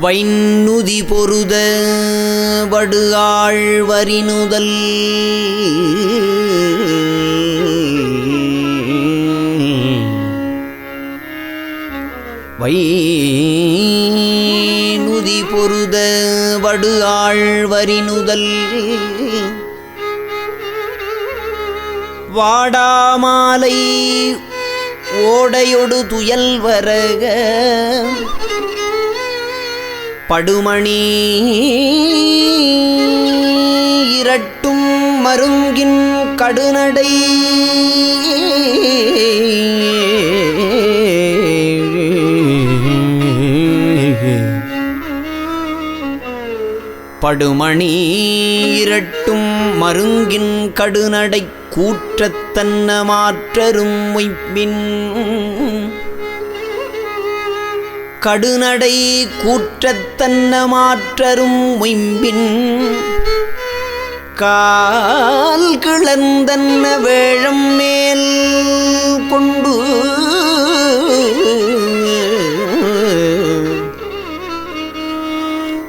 வைநுதி பொருத வடுகாள் வரினுதல் வைநுதி பொருத வடுகாழ்வரிநுதல் வாடாமாலை ஓடையொடு துயல் வரக படுமணி. இரட்டும் மருங்கின் கடுநடை. படுமணி இரட்டும் மருங்கின் கடுநடை கூற்றத்தன்ன மாற்றரும் மொய்ப்பின் கடுநடை கூற்றத்தன்ன மாற்றரும் மொயம்பின். கால் கிளந்தன்ன வேழம் மேல் கொண்டு.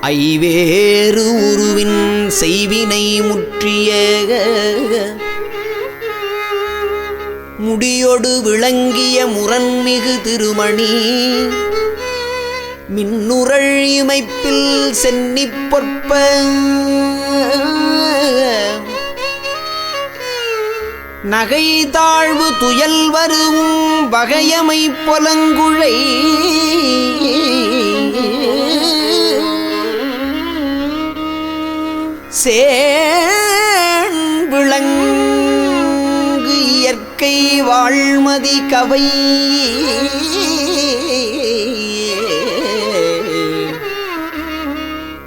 ஐவேறு உருவின் செய்வினை முற்றிய முடியொடு விளங்கிய முரண்மிகு திருமணி. மின்னுரள் இமைப்பில் சென்னி பொற்ப. நகை தாழ்வு துயல் வரும் வகையமை பொலங்குழை. சேண் விளங்கு இயற்கை வாழ்மதி கவை.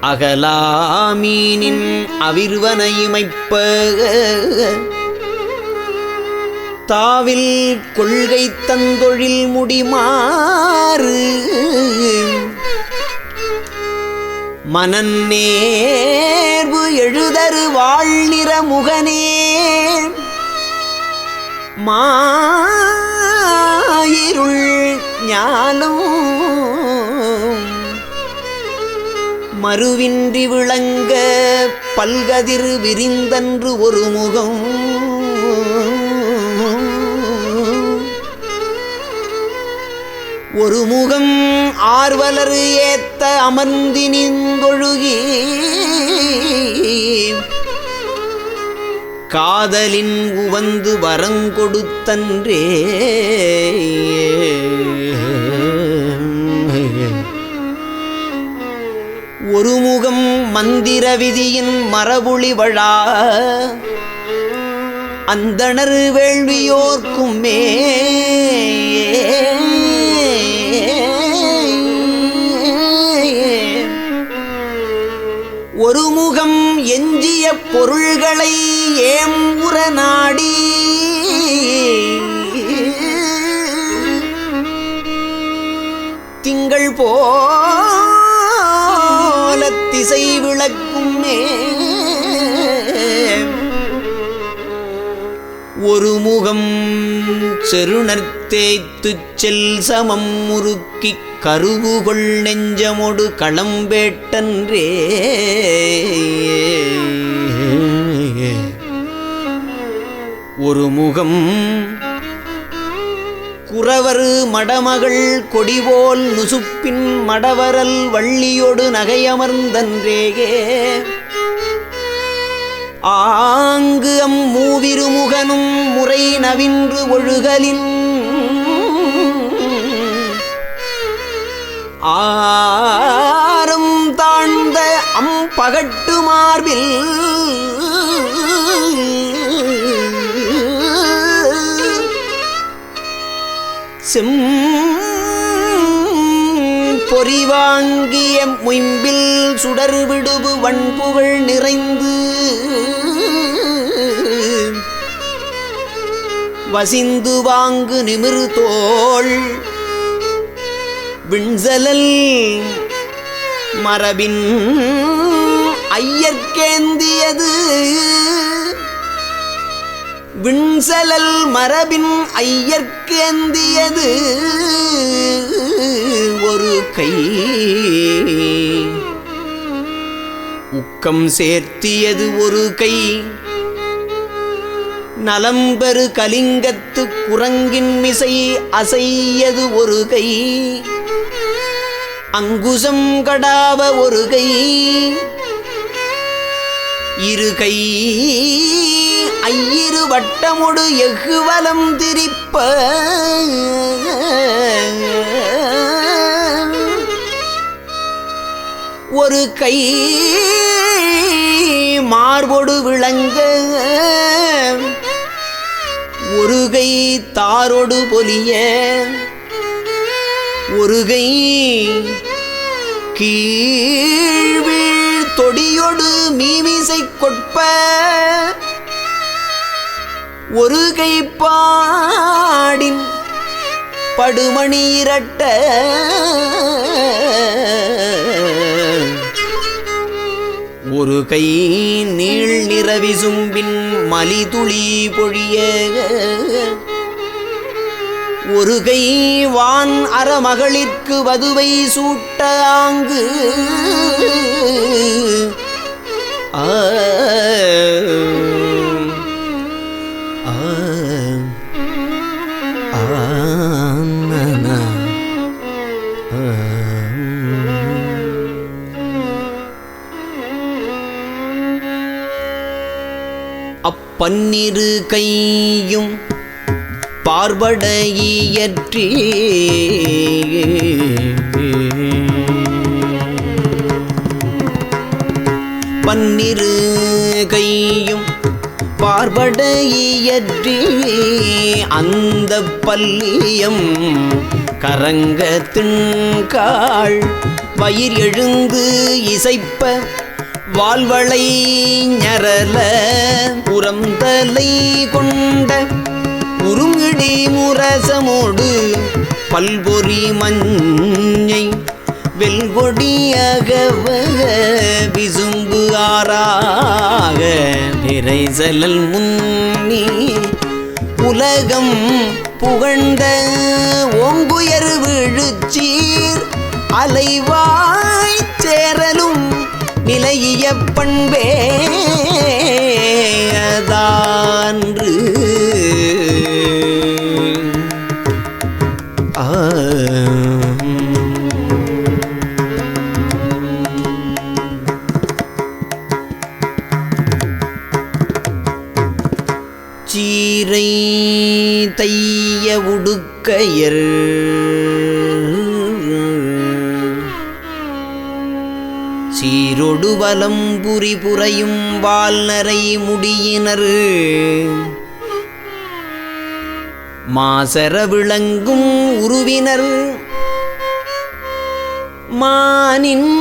அகலாமீனின் அவிர்வனையுமைப்ப தாவில் கொள்கை தந்தொழில் முடிமாறு. மனநேர்வு எழுதரு வாழ்நிற முகனே. மாயிருள் ஞானம் மறுவின்றி விளங்க பல்கதிர் விரிந்தன்று ஒரு முகம். ஒரு முகம் ஆர்வலர் ஏத்த அமர்ந்தினிந்தொழுகி காதலின் உவந்து வரங்கொடுத்தன்றே ஒருமுகம் மந்திர விதியின் மரபுளி வழா. அந்தணர் வேள்வியோர்க்கும் மே. ஒருமுகம் எஞ்சிய பொருள்களை ஏம்புற நாடி. திங்கள் போ ஒரு முகம் செல் சமம் முறுக்கி கருவுகொள் நெஞ்சமொடு களம்பேட்டன்றே. ஒரு முகம் குறவரு மடமகள் கொடிபோல் நுசுப்பின் மடவரல் வள்ளியொடு நகையமர்ந்தன்றேயே. ஆங்கு அம் மூவிருமுகனும் முறை நவின்று ஒழுகலின் ஆரும் தாழ்ந்த அம் பகட்டு மார்பில் செம் பொறிவாங்கிய முயம்பில் சுடர் விடுபு வண்புகள் நிறைந்து. வசிந்து வாங்கு நிமிரு தோள். விண்சலல் மரபின் ஐயற்கேந்தியது விண்சலல் மரபின் ஐயர்க்கேந்தியது ஒரு கை. உக்கம் சேர்த்தியது ஒரு கை. நலம்பெரு கலிங்கத்து குரங்கின் மிசை அசையது ஒரு கை. அங்குசம் கடாவ ஒரு கை. இரு கை. ஐயிரு வட்டமொடு எகுவலம் திரிப்ப. ஒரு கை மார்பொடு விளங்க. ஒரு கை தாரொடு பொலிய. ஒரு கை கீழ்வீழ் தொடியொடு மீமிசை கொட்ப. ஒரு கை பாடின் படுமணி இரட்ட ஒரு கை நீள் நிறவிசும்பின் மலிதுளி பொழிய ஒரு கை வான் அறமகளிற்கு வதுவை சூட்ட ஆங்கு ஆ பன்னிரு கையும் பார்பட இயற்றி பன்னிரு கையும் பார்பட இயற்றி அந்த பள்ளியம் கரங்க திண்காள் வயிர் எழுந்து இசைப்ப வாழ்வளை ஞரல புறந்தலை கொண்ட உருமிடி முரசமோடு பல்பொறி மஞ்சை வெல்கொடியகவ விசும்பு ஆறாக விரைசலல் முன்னி உலகம் புகழ்ந்த ஓங்குயர் விழுச்சீர் அலைவார் நிலைய பண்பே. புரி வால்நரை முடியினர். மாசர விளங்கும் உருவினர். மானின்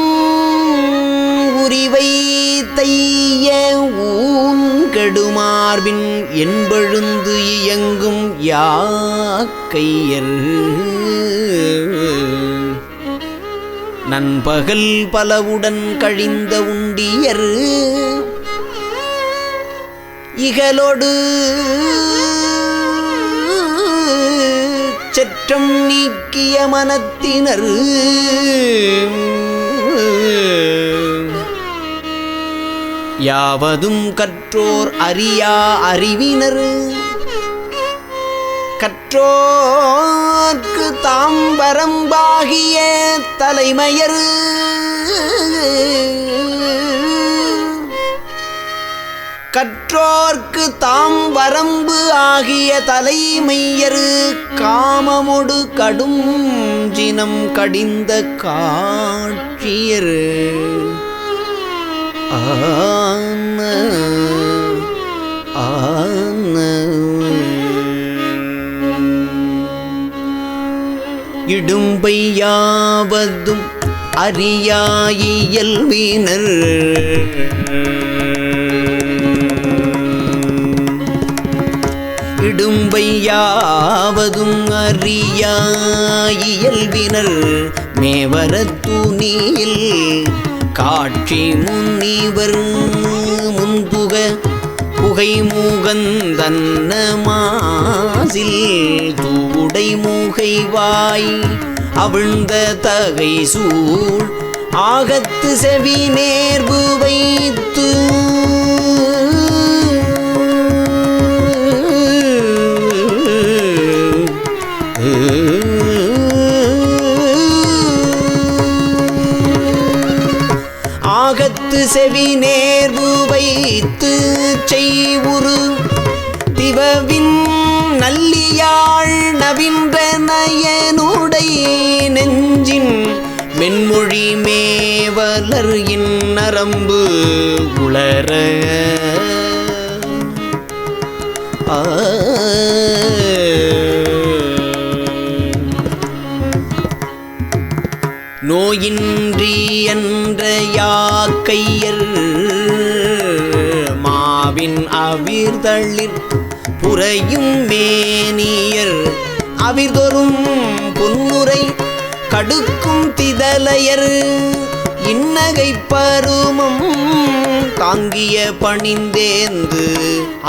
உரிவை தைய ஊங்கடுமார்பின் என்பழுந்து இயங்கும் யாக்கையர் நண்பகல் பலவுடன் கழிந்த உண்டியர். இகலோடு சற்றம் நீக்கிய மனத்தினர். யாவதும் கற்றோர் அறியா அறிவினர். கற்றோர்க்கு தாம் வரம்பாகிய தலைமையர். பெற்றோர்க்கு தாம் வரம்பு ஆகிய தலைமையரு காமமொடு கடும் ஜினம் கடிந்த காட்சியரு. ஆன ஆன இடும்பை அறியாயியல்வினர் இடும்பை யாவதும் அறியாயியல்வினர் மேவர துணியில் காட்சி முன்னிவர் முன்புக புகை மூகந்தன்ன மாசில் தூடை மூகை வாய் அவிழ்ந்த தகை சூழ் ஆகத்து செவி நேர்வு வைத்து உடம்பு உளர ஆ. நோயின்றி என்ற யாக்கையர் மாவின் அவிர்தளிர் புறையும் மேனியர் அவிர்தொரும் பொன்முறை கடுக்கும் திதலையர் இன்னகை பருமம் தாங்கிய பணிந்தேந்து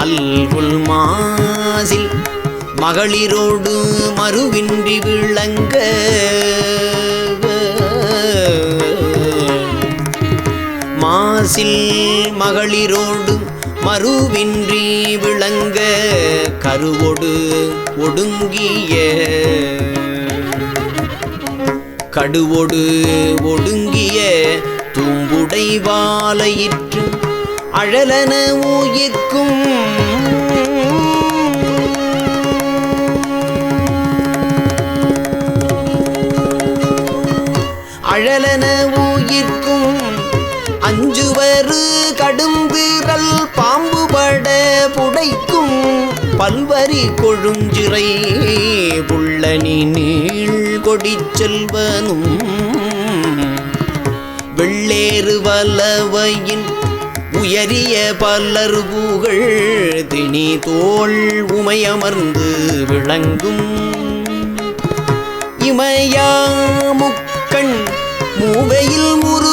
அல்குல் மாசில் மகளிரோடு மறுவின்றி விளங்க மாசில் மகளிரோடு மறுவின்றி விளங்க கருவொடு ஒடுங்கிய கடுவொடு ஒடுங்கிய தூம்புடை வாலையிற்று அழலன உயிர்க்கும் அழலன ஊயிற்கும் அஞ்சுவரு கடும்பிரல் பாம்புபட புடைக்கும் பல்வரி கொழுஞ்சிறை புள்ளனி நீள் கொடி செல்வனும் வெள்ளேறு வலவையின் உயரிய பலர் புகழ் திணி தோல் உமையமர்ந்து விளங்கும். இமயாமுக்கண் மூவையில் முரு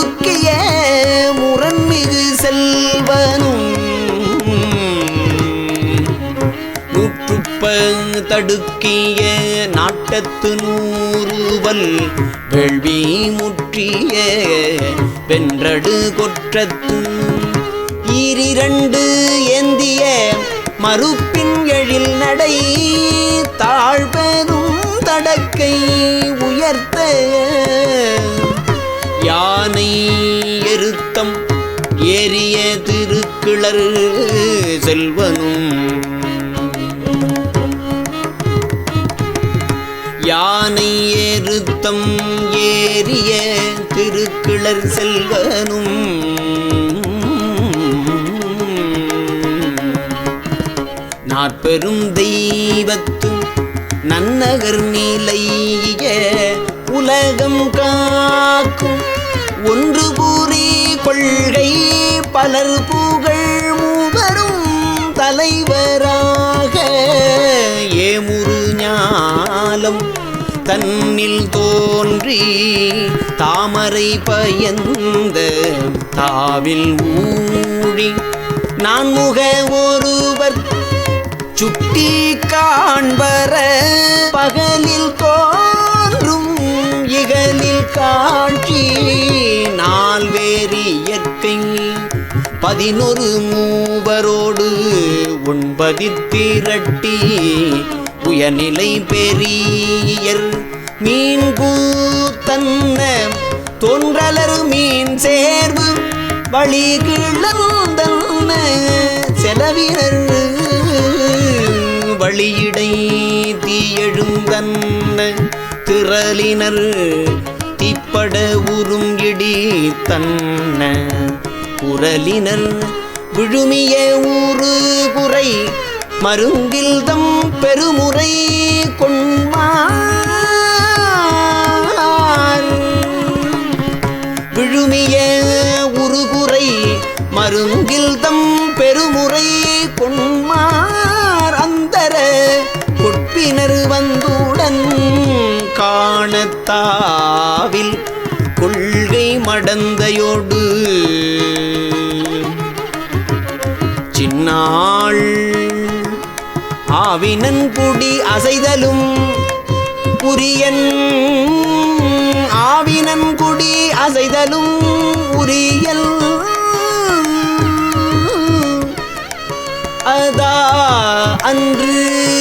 தடுக்கிய நாட்டத்து நூறுவல் வேள்வி முற்றிய வென்றடு கொற்றத்து ஈரிரண்டு ஏந்திய மறுப்பின் எழில் நடை தாழ்பெரும் தடக்கை உயர்த்த யானை எருத்தம் ஏறிய திருக்கிளர் செல்வனு தம் ஏறிய திருக்கிளர் செல்வனும். நாற்பெரும் தெய்வத்து நன்னகர் நிலைய உலகம் காக்கும். ஒன்று கூறி கொள்கை பலர் புகழ் மூவரும் தலைவராக. ஏமுரு ஞாலம் தன்னில் தோன்றி தாமரை பயந்த தாவில் ஊழி நான் முக ஒருவர் சுட்டி காண்பர பகலில் தோன்றும் இகலில் காட்சி நால்வேறு இயற்கை பதினொரு மூவரோடு ஒன்பதி திரட்டி புயநிலை பெரியர். மீன் கூத்தன்ன தோன்றலர் மீன் சேர்வு வழி கிழந்தன்ன செலவினர். வழியிடை தீயெழுந்தன்ன திரளினர் திப்பட உருங்கிடி தன்ன. குரலினர் விழுமிய ஊறு குறை மருங்கில் தம் பெருமுறை கொண்மார் விழுமிய உருகுறை மருங்கில் தம் பெருமுறை கொண்மார். அந்தர கொட்பினர் வந்துடன் காணத்தாவில் கொள்கை மடந்தையோடு. சின்னாள் ஆவினன் குடி அசைதலும். புரியன் ஆவினன் குடி அசைதலும். உரியல் அதா அன்று